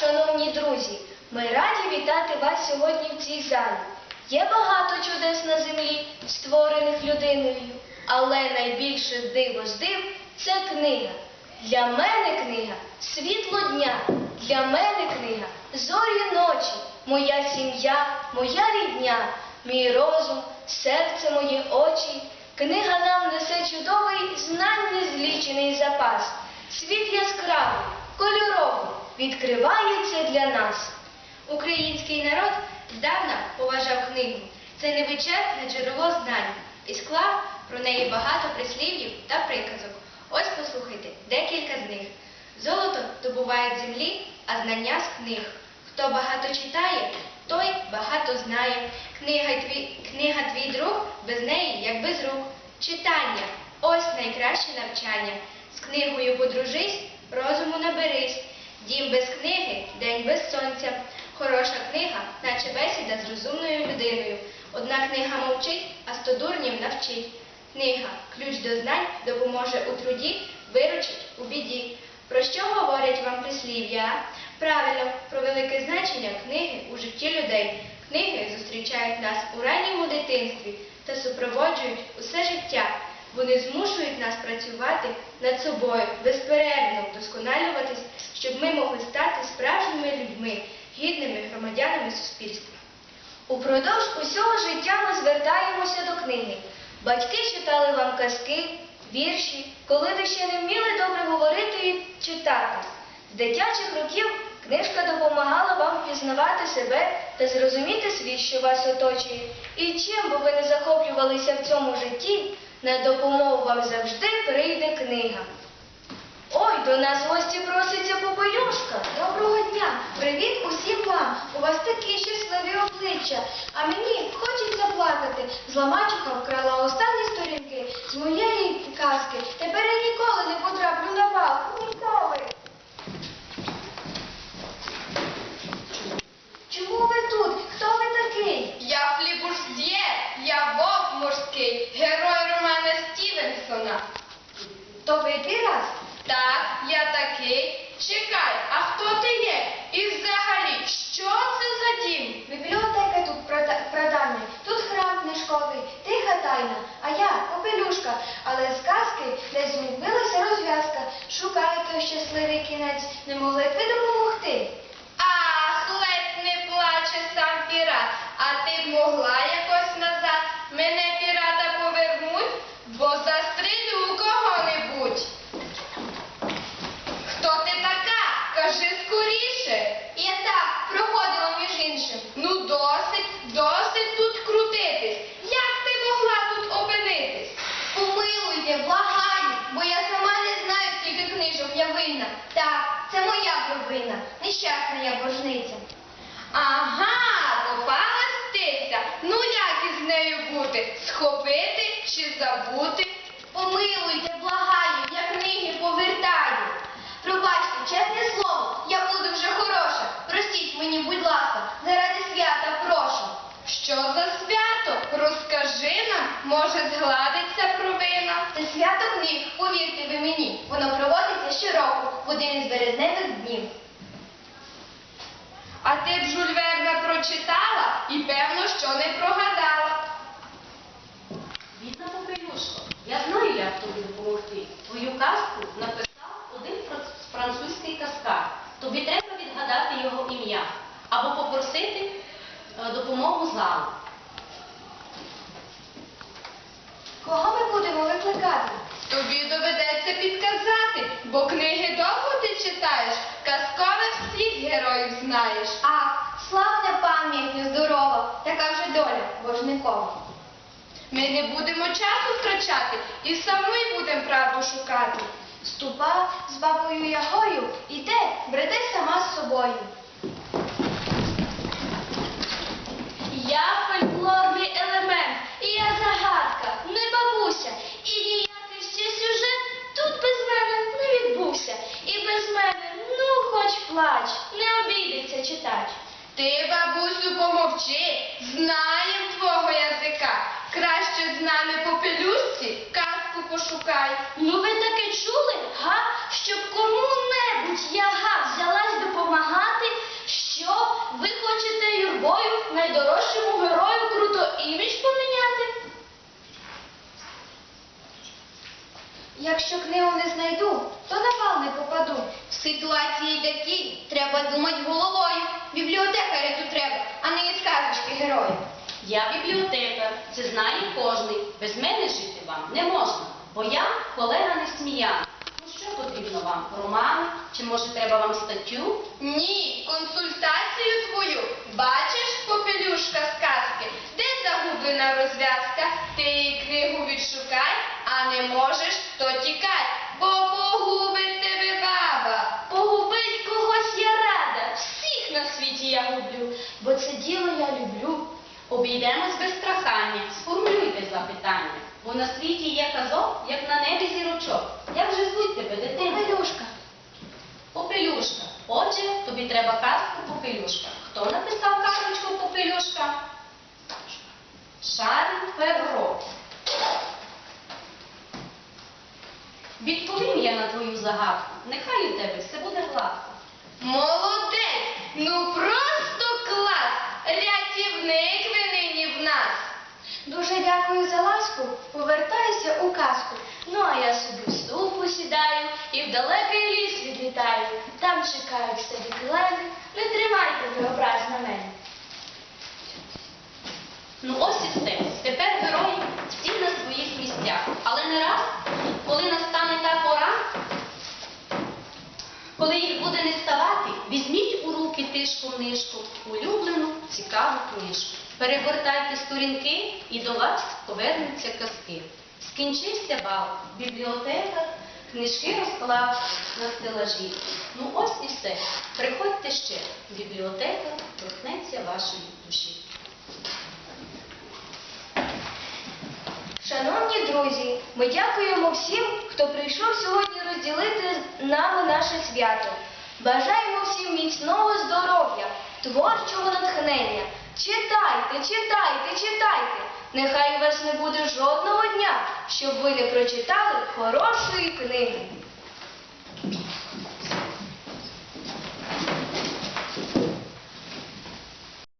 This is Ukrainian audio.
шановні друзі! Ми раді вітати вас сьогодні в цій залі. Є багато чудес на землі, створених людиною, але найбільше диво з див це книга. Для мене книга світло дня, для мене книга зорі ночі, моя сім'я, моя рідня, мій розум, серце моє очі. Книга нам несе чудовий знань незлічений запас. Світ яскравий, кольоровий відкривається для нас. Український народ здавна поважав книгу. Це невичерпне джерело знань і склав про неї багато прислів'їв та приказок. Ось послухайте декілька з них. Золото добувають з землі, а знання з книг. Хто багато читає, той багато знає. Книга твій, книга твій друг без неї, як без рук. Читання ось найкраще навчання. З книгою подружись, розуму наберись. Дім без книги, день без сонця. Хороша книга, наче бесіда з розумною людиною. Одна книга мовчить, а сто дурнів навчить. Книга, ключ до знань, допоможе у труді, виручить у біді. Про що говорять вам прислів'я? Правильно, про велике значення книги у житті людей. Книги зустрічають нас у ранньому дитинстві та супроводжують усе життя. Вони змушують нас працювати над собою, безперервно вдосконалюватись, щоб ми могли стати справжніми людьми, гідними громадянами суспільства. Упродовж усього життя ми звертаємося до книги. Батьки читали вам казки, вірші, коли ви ще не вміли добре говорити і читати. З дитячих років книжка допомагала вам впізнавати себе та зрозуміти світ, що вас оточує. І чим би ви не захоплювалися в цьому житті, на допомогу вам завжди прийде книга. Ой, до нас гості проситься Попелюшка. Доброго дня! Привіт усім вам! У вас такі щасливі обличчя. А мені хочеться плакати. Зламачуха вкрала останні сторінки з моєї казки. Тепер я ніколи не потраплю на бал. Ніколи. Чому ви тут? Хто ви такий? Я флібурсьє, я вовк морський, герой романа Стівенсона. То ви пірат? Так, я такий. Чекай, а хто ти є? І взагалі, що це за дім? Бібліотека тут прадавня, тут храм книжковий, тиха тайна, а я попелюшка, але з казки десь згубилася розв'язка. Шукаю той щасливий кінець, не могли б ви допомогти. Ах, ледь не плаче сам пірат. А ти б могла якось назад мене пірата повернуть, бо застрелю кого-небудь. Хто ти така? Кажи скоріше. Я так проходила між іншим. Ну досить, досить тут крутитись. Як ти могла тут опинитись? Помилуйте, благаю, бо я сама не знаю, скільки книжок я винна. Так, це моя провина, нещасна я боржниця. Ага, попалась птиця. Ну як із нею? Схопити чи забути? Помилуйте, благаю, я книги повертаю. Пробачте, чесне слово, я буду вже хороша. Простіть мені, будь ласка, заради свята прошу. Що за свято? Розкажи нам, може згладиться провина. Це свято книг, повірте ви мені, воно проводиться щороку в один із березневих днів. А ти б Жюль Верна прочитала і певно, що не прогадала. Бідна попелюшко, я знаю, як тобі допомогти. Твою казку написав один франц- французький казкар. Тобі треба відгадати його ім'я або попросити е, допомогу залу. Кого ми будемо викликати? Тобі доведеться підказати, бо книги довго ти читаєш, казкових всіх героїв знаєш. Ах, славна пам'ять нездорова, така вже доля божникова. Ми не будемо часу втрачати і самі будемо правду шукати. Ступа з бабою Ягою, іде, бреде сама з собою. Я фольклорний елемент, і я загадка, не бабуся. І ніякий ще сюжет тут без мене не відбувся. І без мене, ну хоч плач, не обійдеться читач. Ти, бабусю, помовчи, знаєм книгу не знайду, то на бал не попаду. В ситуації такій треба думати головою. Бібліотекаря тут треба, а не із казочки героїв. Я бібліотекар, це знає кожний. Без мене жити вам не можна, бо я колега Несміян. Ну що потрібно вам? Романи? Чи може треба вам статтю? Ні, консультацію твою. Бачиш, попелюшка з казки, де загублена розв'язка? Ти її книгу відшукай, а не можеш, то тікай, бо погубить тебе баба. Погубить когось я рада, всіх на світі я гублю, бо це діло я люблю. Обійдемось без страхання, сформулюйте запитання. Бо на світі є казок, як на небі зірочок. Як же звуть тебе, дитина? Попелюшка. Попелюшка. Отже, тобі треба казку Попелюшка. Хто написав казочку Попелюшка? Шарль Перро. Відповім я на твою загадку. Нехай у тебе все буде гладко. Молодець! Ну просто клас! Рятівник ви нині в нас! Дуже дякую за ласку. Повертаюся у казку. Ну а я собі в ступу сідаю і в далекий ліс відлітаю. Там чекають старі клени, не тримайте ви образ на мене. Ну ось і все. Тепер герої всі на своїх місцях. Але не раз, коли настане та пора, коли їх буде не ставати, візьміть у руки тишку нишку, улюблену цікаву книжку. Перегортайте сторінки і до вас повернуться казки. Скінчився бал, бібліотека, книжки розклав на стелажі. Ну ось і все. Приходьте ще, бібліотека торкнеться вашої душі. Шановні друзі, ми дякуємо всім, хто прийшов сьогодні розділити з нами наше свято. Бажаємо всім міцного здоров'я, творчого натхнення. Читайте, читайте, читайте. Нехай у вас не буде жодного дня, щоб ви не прочитали хорошої книги.